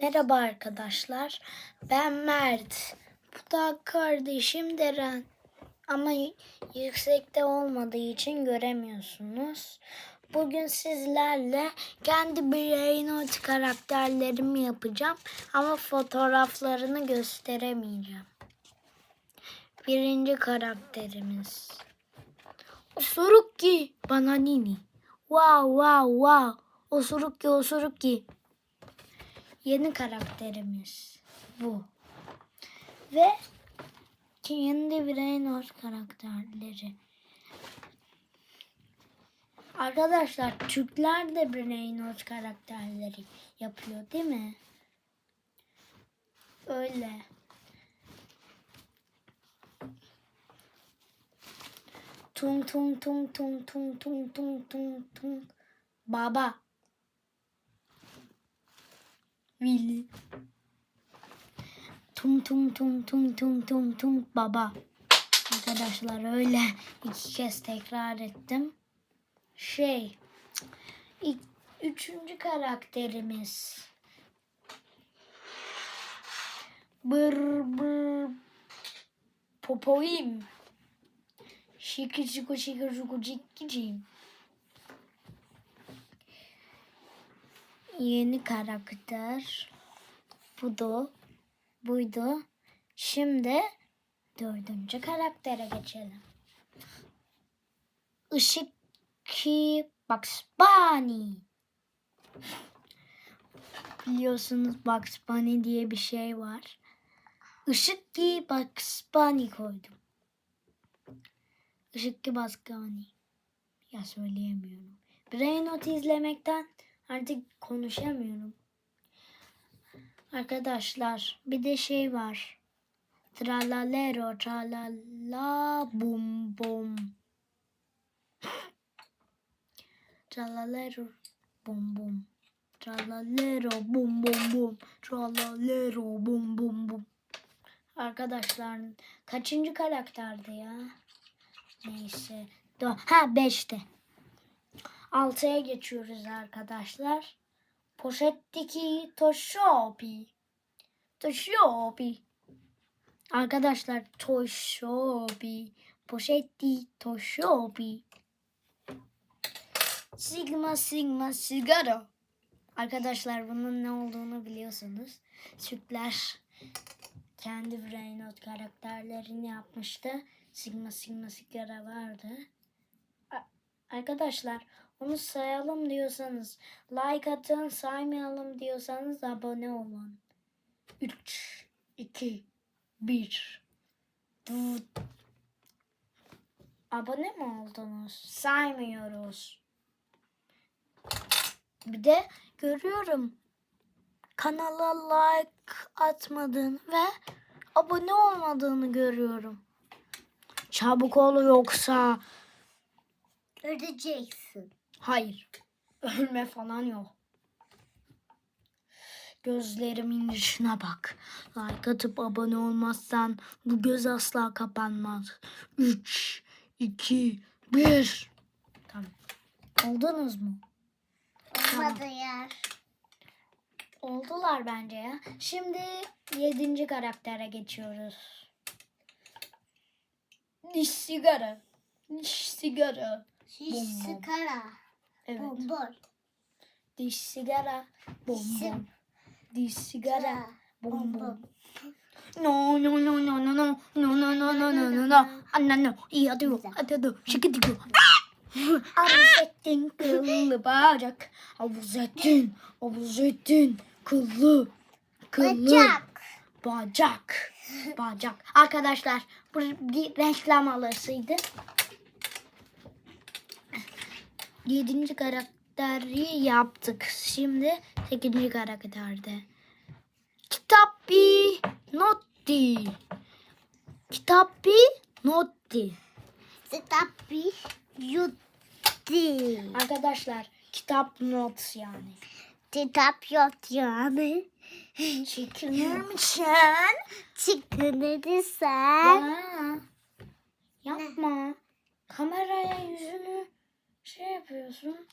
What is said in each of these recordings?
Merhaba arkadaşlar. Ben Mert. Bu da kardeşim Deren. Ama yüksekte olmadığı için göremiyorsunuz. Bugün sizlerle kendi Brainot karakterlerimi yapacağım. Ama fotoğraflarını gösteremeyeceğim. Birinci karakterimiz. Osuruki Bananini. Wow wow wow. Osuruki Osuruki. Yeni karakterimiz bu. Ve kendi Brainor karakterleri. Arkadaşlar Türkler de Brainor karakterleri yapıyor değil mi? Öyle. Tung tung tung tung tung tung tung tung tung. Baba. Willy. Tum tum tum tum tum tum tum baba. Arkadaşlar öyle iki kez tekrar ettim. Şey. ilk- Üçüncü karakterimiz. Bır bır popoim. Şiki şiku şiki şuku şikicim. Yeni karakter. Bu da buydu. Şimdi dördüncü karaktere geçelim. Işık ki Bugs Bunny. Biliyorsunuz Bugs Bunny diye bir şey var. Işık ki Bugs Bunny koydum. Işık ki Bugs Bunny. Ya söyleyemiyorum. Brain Not izlemekten artık konuşamıyorum. Arkadaşlar bir de şey var. Tralalero tralala bum bum. Tralalero bum bum. Tralalero bum bum bum. Tralalero bum bum bum. Arkadaşlar kaçıncı karakterdi ya? Neyse. Ha beşte. Altıya geçiyoruz arkadaşlar. Poşetteki Toshopi. Toshopi. Arkadaşlar Toshopi. Poşetti Toshopi. Sigma Sigma sigara. Arkadaşlar bunun ne olduğunu biliyorsunuz. Türkler kendi Brainot karakterlerini yapmıştı. Sigma Sigma sigara vardı. Arkadaşlar onu sayalım diyorsanız like atın saymayalım diyorsanız abone olun. 3, 2, 1. Abone mi oldunuz? Saymıyoruz. Bir de görüyorum kanala like atmadığını ve abone olmadığını görüyorum. Çabuk ol yoksa Öleceksin. Hayır. Ölme falan yok. Gözlerimin içine bak. Like atıp abone olmazsan bu göz asla kapanmaz. 3, 2, 1. Tamam. Oldunuz mu? Olmadı yer. Oldular bence ya. Şimdi yedinci karaktere geçiyoruz. Diş sigara. Diş sigara. Bum. sıkara. Evet. Bombon. Diş sigara. Sim. Diş sigara. Bom. No no no no no no no no no no no no no Anna no iyi atıyor atıyor şıkıdıkıyor Havuz ettin kıllı bacak Havuz ettin havuz ettin kıllı kıllı Bacak. bacak bacak Arkadaşlar bu bir reklam alasıydı Yedinci karakteri yaptık Şimdi sekizinci karakterde Kitappi Notti. Kitappi Notti. Stoppi. Yutti. Arkadaşlar kitap not yani. Kitap yok yani. Misin? Çıktı dedi sen. Ya. Yapma. Kameraya yüzünü şey yapıyorsun.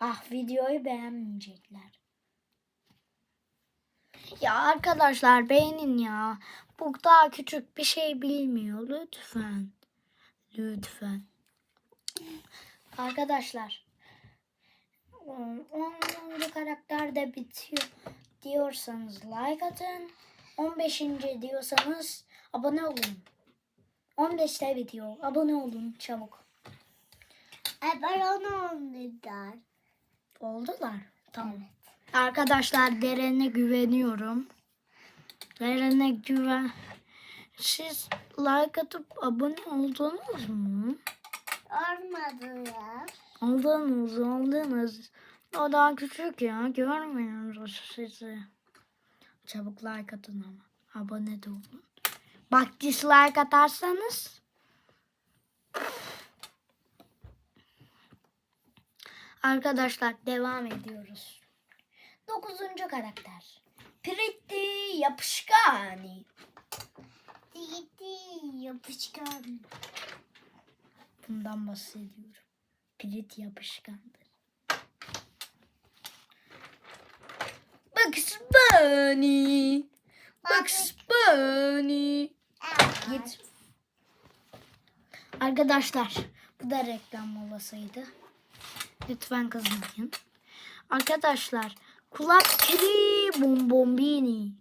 Ah videoyu beğenmeyecekler. Ya arkadaşlar beğenin ya. Bu daha küçük bir şey bilmiyor. Lütfen. Lütfen. Arkadaşlar. 10. karakter de bitiyor diyorsanız like atın. 15. diyorsanız abone olun. 15'te bitiyor. Abone olun çabuk. Ay ben onu onlardan. Oldular. Tamam. Arkadaşlar Deren'e güveniyorum. Deren'e güven. Siz like atıp abone oldunuz mu? Olmadı ya. Oldunuz, oldunuz. O daha küçük ya. Görmüyoruz sizi. Çabuk like atın ama. Abone de olun. Bak dislike atarsanız. Arkadaşlar devam ediyoruz. Dokuzuncu karakter. Pretty yapışkan. Didi yapışkan. Bundan bahsediyorum. Pretty yapışkandır. Bugs Bunny. Bugs Bunny. Git. Arkadaşlar bu da reklam molasıydı. Lütfen kızmayın. Arkadaşlar kulak kiri bombombini.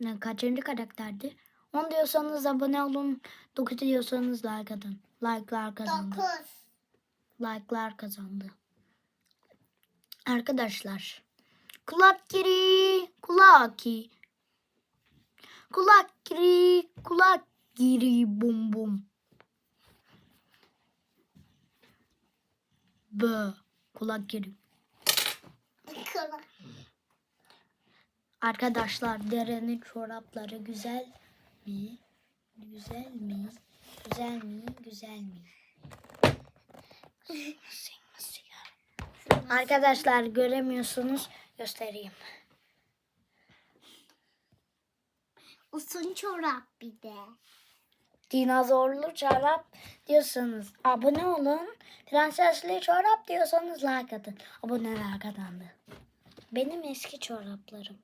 Ne kaçıncı karakterdi? 10 diyorsanız abone olun. 9 diyorsanız like atın. Like'lar kazandı. Dokuz. Like'lar kazandı. Arkadaşlar. Kulak giri, kulak ki. Kulak giri, kulak giri bum bum. Bö. Kulak. Kola. Arkadaşlar derenin çorapları güzel mi? Güzel mi? Güzel mi? Güzel mi? Arkadaşlar göremiyorsunuz. Göstereyim. Uzun çorap bir de. Dinozorlu çorap diyorsanız abone olun. Prensesli çorap diyorsanız like atın. Aboneler kazandı. Benim eski çoraplarım.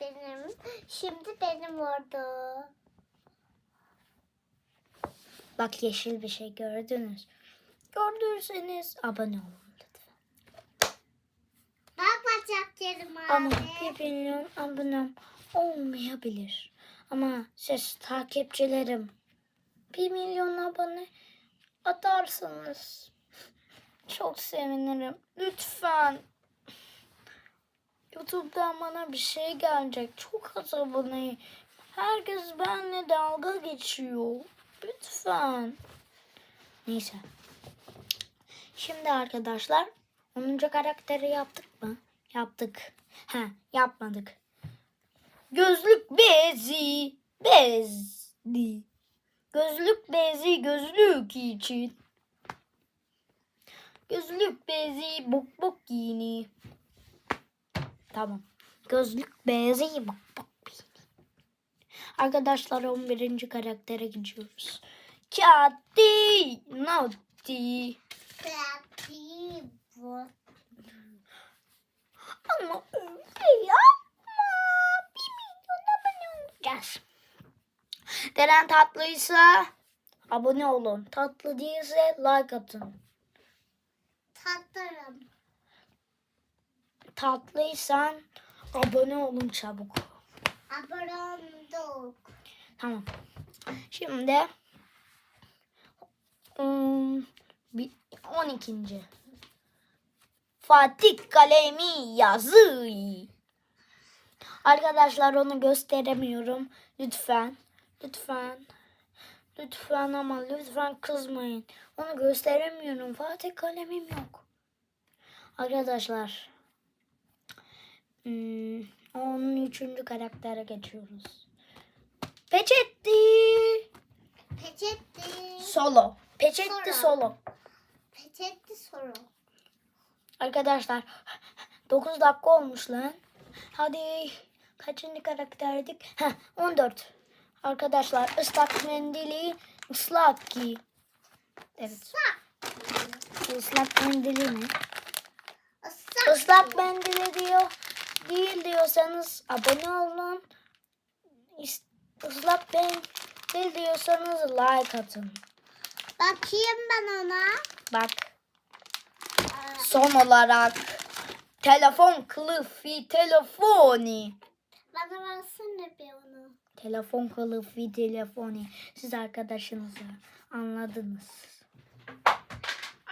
Benim. Şimdi benim orada. Bak yeşil bir şey gördünüz. Gördüyseniz abone olun lütfen. Bak bacaklarım abi. Ama bir milyon abonem olmayabilir. Ama siz takipçilerim bir milyon abone atarsanız çok sevinirim. Lütfen. YouTube'dan bana bir şey gelecek. Çok az abone. Herkes benimle dalga geçiyor. Lütfen. Neyse. Şimdi arkadaşlar 10. karakteri yaptık mı? Yaptık. Ha, yapmadık. Gözlük bezi. Bezdi. Gözlük bezi gözlük için. Gözlük bezi bok bok giyini. Tamam. Gözlük bezi bok bok giyini. Arkadaşlar 11. karaktere gidiyoruz. Kati Naughty. Pratik bu. Ama öyle yapma. Bir milyon abone olacağız. Deren tatlıysa abone olun. Tatlı değilse like atın. Tatlım. Tatlıysan abone olun çabuk. Abone olduk. Tamam. Şimdi hmm, bir- 12. Fatih kalemi yazı. Arkadaşlar onu gösteremiyorum. Lütfen. Lütfen. Lütfen ama lütfen kızmayın. Onu gösteremiyorum. Fatih kalemim yok. Arkadaşlar. Hmm, 13. karaktere geçiyoruz. Peçetti. Peçetli. Solo. Peçetti Solo. solo. Peçetli soru. Arkadaşlar 9 dakika olmuş lan. Hadi kaçıncı karakterdik? Heh, 14. Arkadaşlar ıslak mendili ıslak ki. Evet. Islak mendili mi? Islak. Islak mendili diyor. değil diyorsanız abone olun. İs- Islak ben değil diyorsanız like atın. Bakayım ben ona. Bak Aa, son olarak telefon kılıfı telefoni. Bana versene bir onu. Telefon kılıfı telefoni. Siz arkadaşınızı anladınız.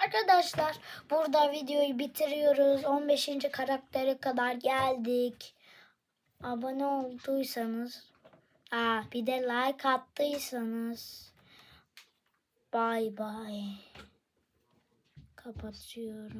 Arkadaşlar burada videoyu bitiriyoruz. 15. karaktere kadar geldik. Abone olduysanız aa, bir de like attıysanız bay bay. Kapatıyorum.